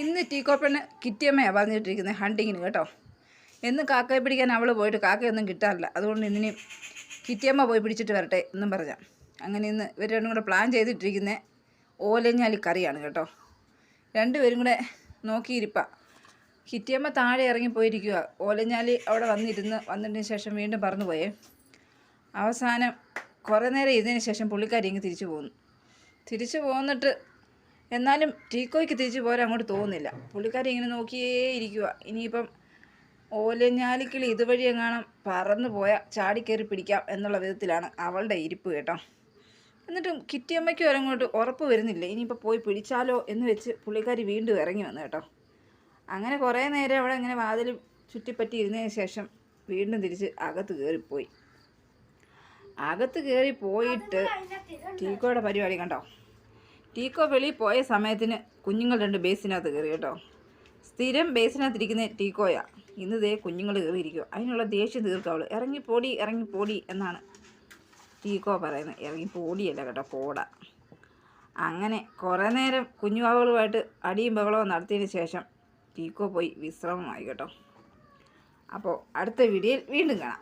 ഇന്ന് ടീക്കോപ്പണ് കിറ്റിയമ്മയാണ് പറഞ്ഞിട്ടിരിക്കുന്നത് ഹണ്ടിങ്ങിന് കേട്ടോ. എന്ന് കാക്കയെ പിടിക്കാൻ അവൾ പോയിട്ട് കാക്കയൊന്നും കിട്ടാറില്ല. അതുകൊണ്ട് ഇന്നിനി കിറ്റിയമ്മ പോയി പിടിച്ചിട്ട് വരട്ടെ എന്നും പറഞ്ഞാൽ അങ്ങനെ ഇന്ന് ഇവർ രണ്ടും കൂടെ പ്ലാൻ ചെയ്തിട്ടിരിക്കുന്ന ഓലഞ്ഞാലി കറിയാണ് കേട്ടോ. രണ്ടുപേരും കൂടെ നോക്കിയിരിപ്പാ. കിറ്റിയമ്മ താഴെ ഇറങ്ങിപ്പോയിരിക്കുക ഓലഞ്ഞാലി അവിടെ വന്നിരുന്ന് വന്നതിന് ശേഷം വീണ്ടും പറന്നു പോയേ. അവസാനം കുറേ നേരം ഇതിന് ശേഷം പുള്ളിക്കാരി ഇങ്ങ് തിരിച്ചു പോകുന്നു തിരിച്ചു പോന്നിട്ട് എന്നാലും ടീക്കോയ്ക്ക് തിരിച്ചു പോരാൻ അങ്ങോട്ട് തോന്നുന്നില്ല. പുള്ളിക്കാരി ഇങ്ങനെ നോക്കിയേ ഇരിക്കുക ഇനിയിപ്പം ഓലഞ്ഞാലിക്കിളി ഇതുവഴി എങ്ങാനും പറന്നു പോയാൽ ചാടിക്കയറി പിടിക്കാം എന്നുള്ള വിധത്തിലാണ് അവളുടെ ഇരിപ്പ് കേട്ടോ. എന്നിട്ടും കിറ്റിയമ്മയ്ക്ക് ഒരങ്ങോട്ട് ഉറപ്പ് വരുന്നില്ല. ഇനിയിപ്പോൾ പോയി പിടിച്ചാലോ എന്ന് വെച്ച് പുള്ളിക്കാരി വീണ്ടും ഇറങ്ങി വന്നു കേട്ടോ. അങ്ങനെ കുറേ നേരം അവിടെ അങ്ങനെ വാതിൽ ചുറ്റിപ്പറ്റി ഇരുന്നതിന് ശേഷം വീണ്ടും തിരിച്ച് അകത്ത് കയറിപ്പോയി. അകത്ത് കയറി പോയിട്ട് ടീക്കോയുടെ പരിപാടി കണ്ടോ? ടീക്കോ വെളി പോയ സമയത്തിന് കുഞ്ഞുങ്ങൾ രണ്ട് ബേസിനകത്ത് കയറി കേട്ടോ. സ്ഥിരം ബേസിനകത്ത് ഇരിക്കുന്ന ടീക്കോയാ. ഇന്ന് ദേ കുഞ്ഞുങ്ങൾ കയറിയിരിക്കും അതിനുള്ള ദേഷ്യം തീർക്കാവൾ ഇറങ്ങി പോടി എന്നാണ് ടീക്കോ പറയുന്നത്. ഇറങ്ങി പോടിയല്ല കേട്ടോ പോട. അങ്ങനെ കുറേ നേരം കുഞ്ഞുവാവുകളുമായിട്ട് അടിയും ബഹളവും നടത്തിയതിന് ശേഷം ടീക്കോ പോയി വിശ്രമമായി കേട്ടോ. അപ്പോൾ അടുത്ത വീഡിയോയിൽ വീണ്ടും കാണാം.